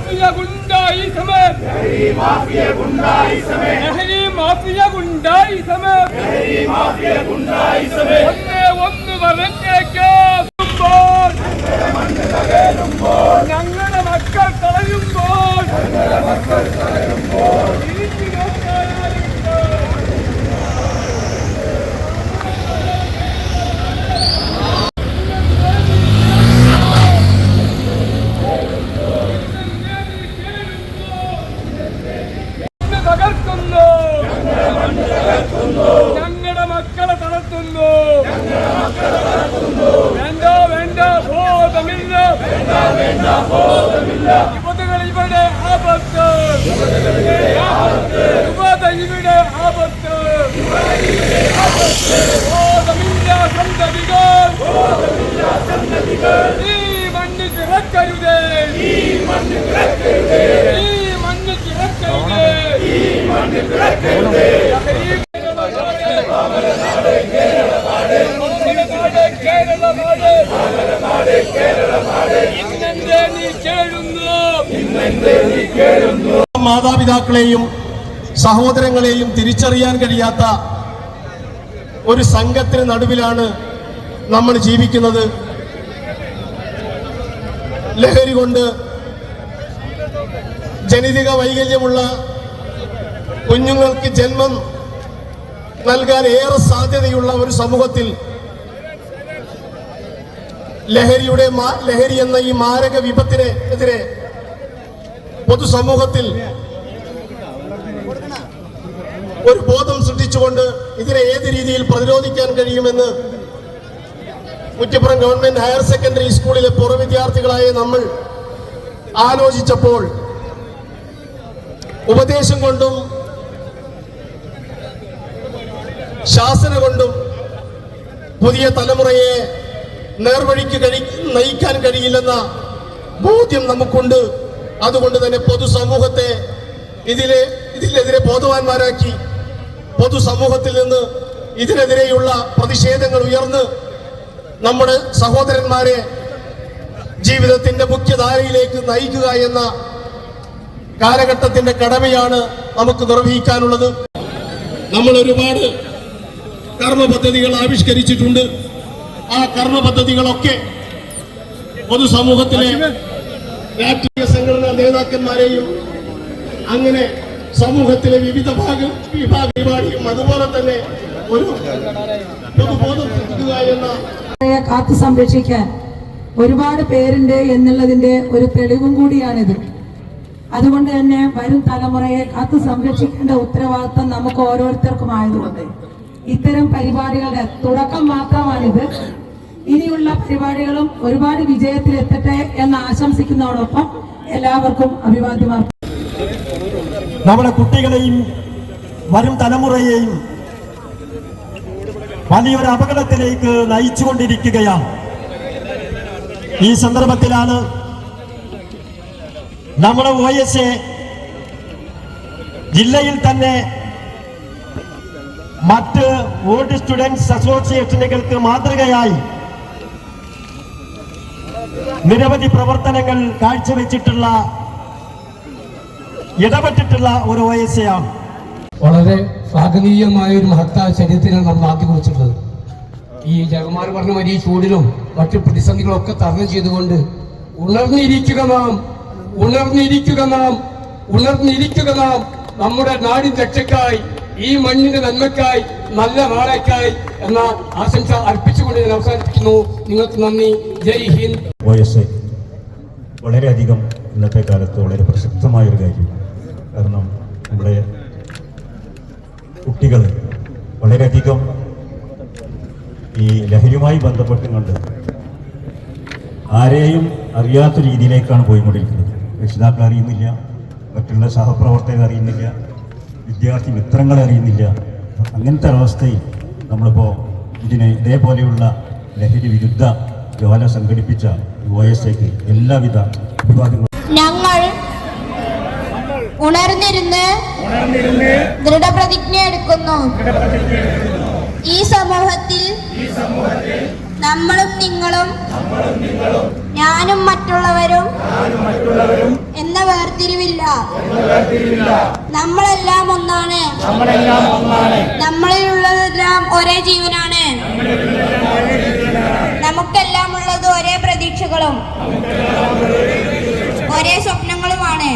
Mafia ഗുണ്ടായി സമരം ലഹരി mafia ഗുണ്ടായി സമരം ഒന്ന് ഒന്ന് പറഞ്ഞേക്കാം നീ കേഴുന്നു മാതാപിതാക്കളെയും സഹോദരങ്ങളെയും തിരിച്ചറിയാൻ കഴിയാത്ത ഒരു സംഘത്തിന് നടുവിലാണ് നമ്മൾ ജീവിക്കുന്നത്. ലഹരി കൊണ്ട് ജനിതക വൈകല്യമുള്ള കുഞ്ഞുങ്ങൾക്ക് ജന്മം നൽകാൻ ഏറെ സാധ്യതയുള്ള ഒരു സമൂഹത്തിൽ ലഹരിയുടെ ലഹരി എന്ന ഈ മാരക വിപത്തിനെ എതിരെ പൊതുസമൂഹത്തിൽ ഒരു ബോധം സൃഷ്ടിച്ചുകൊണ്ട് ഇതിനെ ഏത് രീതിയിൽ പ്രതിരോധിക്കാൻ കഴിയുമെന്ന് കുറ്റിപ്പുറം ഗവൺമെന്റ് ഹയർ സെക്കൻഡറി സ്കൂളിലെ പുറ വിദ്യാർത്ഥികളായ നമ്മൾ ആലോചിച്ചപ്പോൾ ഉപദേശം കൊണ്ടും ശാസന കൊണ്ടും പുതിയ തലമുറയെ നേർവഴിക്ക് കഴി നയിക്കാൻ കഴിയില്ലെന്ന ബോധ്യം നമുക്കുണ്ട്. അതുകൊണ്ട് തന്നെ പൊതുസമൂഹത്തെ ഇതിലെ ഇതിനെതിരെ ബോധവാന്മാരാക്കി പൊതുസമൂഹത്തിൽ നിന്ന് ഇതിനെതിരെയുള്ള പ്രതിഷേധങ്ങൾ ഉയർന്ന് നമ്മുടെ സഹോദരന്മാരെ ജീവിതത്തിന്റെ മുഖ്യധാരയിലേക്ക് നയിക്കുക എന്ന കാലഘട്ടത്തിന്റെ കടമയാണ് നമുക്ക് നിർവഹിക്കാനുള്ളത്. നമ്മൾ ഒരുപാട് കർമ്മ പദ്ധതികൾ ആവിഷ്കരിച്ചിട്ടുണ്ട്. ആ കർമ്മ പദ്ധതികളൊക്കെ പൊതുസമൂഹത്തിലെ രാഷ്ട്രീയ സംഘടനാ നേതാക്കന്മാരെയും അങ്ങനെ സമൂഹത്തിലെ വിവിധ ഭാഗ വിഭാഗ പരിപാടിയും അതുപോലെ തന്നെ ഒരു പൊതുബോധം സൃഷ്ടിക്കുക എന്ന കാത്തു സംരക്ഷിക്കാൻ ഒരുപാട് പേരുണ്ട് എന്നുള്ളതിന്റെ ഒരു തെളിവും കൂടിയാണിത്. അതുകൊണ്ട് തന്നെ വരും തലമുറയെ കാത്തു സംരക്ഷിക്കേണ്ട ഉത്തരവാദിത്വം നമുക്ക് ഓരോരുത്തർക്കും ആയതുകൊണ്ട്. ഇത്തരം പരിപാടികളുടെ തുടക്കം മാത്രമാണിത്. ഇനിയുള്ള പരിപാടികളും ഒരുപാട് വിജയത്തിലെത്തട്ടെ എന്ന് ആശംസിക്കുന്നതോടൊപ്പം എല്ലാവർക്കും അഭിവാദ്യമാർ നമ്മുടെ കുട്ടികളെയും വരും തലമുറയെയും വലിയൊരു അപകടത്തിലേക്ക് നയിച്ചുകൊണ്ടിരിക്കുകയാണ്. ഈ സന്ദർഭത്തിലാണ് നമ്മുടെ ഒ എസ് എ ജില്ലയിൽ തന്നെ മറ്റ് ഓൾഡ് സ്റ്റുഡൻസ് അസോസിയേഷനുകൾക്ക് മാതൃകയായി നിരവധി പ്രവർത്തനങ്ങൾ കാഴ്ചവെച്ചിട്ടുള്ള ഇടപെട്ടിട്ടുള്ള ഒരു ഒ വളരെ ശ്ലാഘനീയമായ ഒരു മഹത്തായ ശരീരത്തിനാണ് നമ്മൾ ആക്കി കുറിച്ചിട്ടുള്ളത് ഈ ജഗമാർ പറഞ്ഞ വലിയ ചൂടിലും മറ്റു പ്രതിസന്ധികളും ഒക്കെ തരണം ചെയ്തുകൊണ്ട് ഉണർന്നിരിക്കുക നാം ഉണർന്നിരിക്കുക നാം ഉണർന്നിരിക്കുക നാം നമ്മുടെ നാടിൻ രക്ഷയ്ക്കായി ഈ മണ്ണിന്റെ നന്മയ്ക്കായി നല്ല നാളേക്കായി എന്ന ആശംസ അർപ്പിച്ചുകൊണ്ട് ഞാൻ അവസാനിപ്പിക്കുന്നു. നിങ്ങൾക്ക് നന്ദി. ജയ് ഹിന്ദ്. വളരെയധികം ഇന്നത്തെ കാലത്ത് വളരെ പ്രസക്തമായൊരു കാര്യം. കാരണം നമ്മുടെ കുട്ടികൾ വളരെയധികം ഈ ലഹരിയുമായി ബന്ധപ്പെട്ടും കൊണ്ട് ആരെയും അറിയാത്ത രീതിയിലേക്കാണ് പോയിക്കൊണ്ടിരിക്കുന്നത്. രക്ഷിതാക്കൾ അറിയുന്നില്ല മറ്റുള്ള സഹപ്രവർത്തകർ അറിയുന്നില്ല വിദ്യാർത്ഥി മിത്രങ്ങളെ അറിയുന്നില്ല. അങ്ങനത്തെ ഒരവസ്ഥയിൽ നമ്മളിപ്പോൾ ഇതിനെ ഇതേപോലെയുള്ള ലഹരി വിരുദ്ധ ജ്വാല സംഘടിപ്പിച്ച ഒ എസ് ഐക്ക് എല്ലാവിധ അഭിവാദങ്ങളും ഞങ്ങൾ ഉണർന്നിരുന്ന് ദൃഢപ്രതിജ്ഞ എടുക്കുന്നു ഈ സമൂഹത്തിൽ നമ്മളും നിങ്ങളും ഞാനും മറ്റുള്ളവരും എന്ന വേർതിരിവില്ല. നമ്മളെല്ലാം ഒന്നാണ്. നമ്മളിലുള്ളതെല്ലാം ഒരേ ജീവനാണ്. നമുക്കെല്ലാം ഉള്ളത് ഒരേ പ്രതീക്ഷകളും. ഒരേ സ്വപ്നങ്ങളുമാണ്.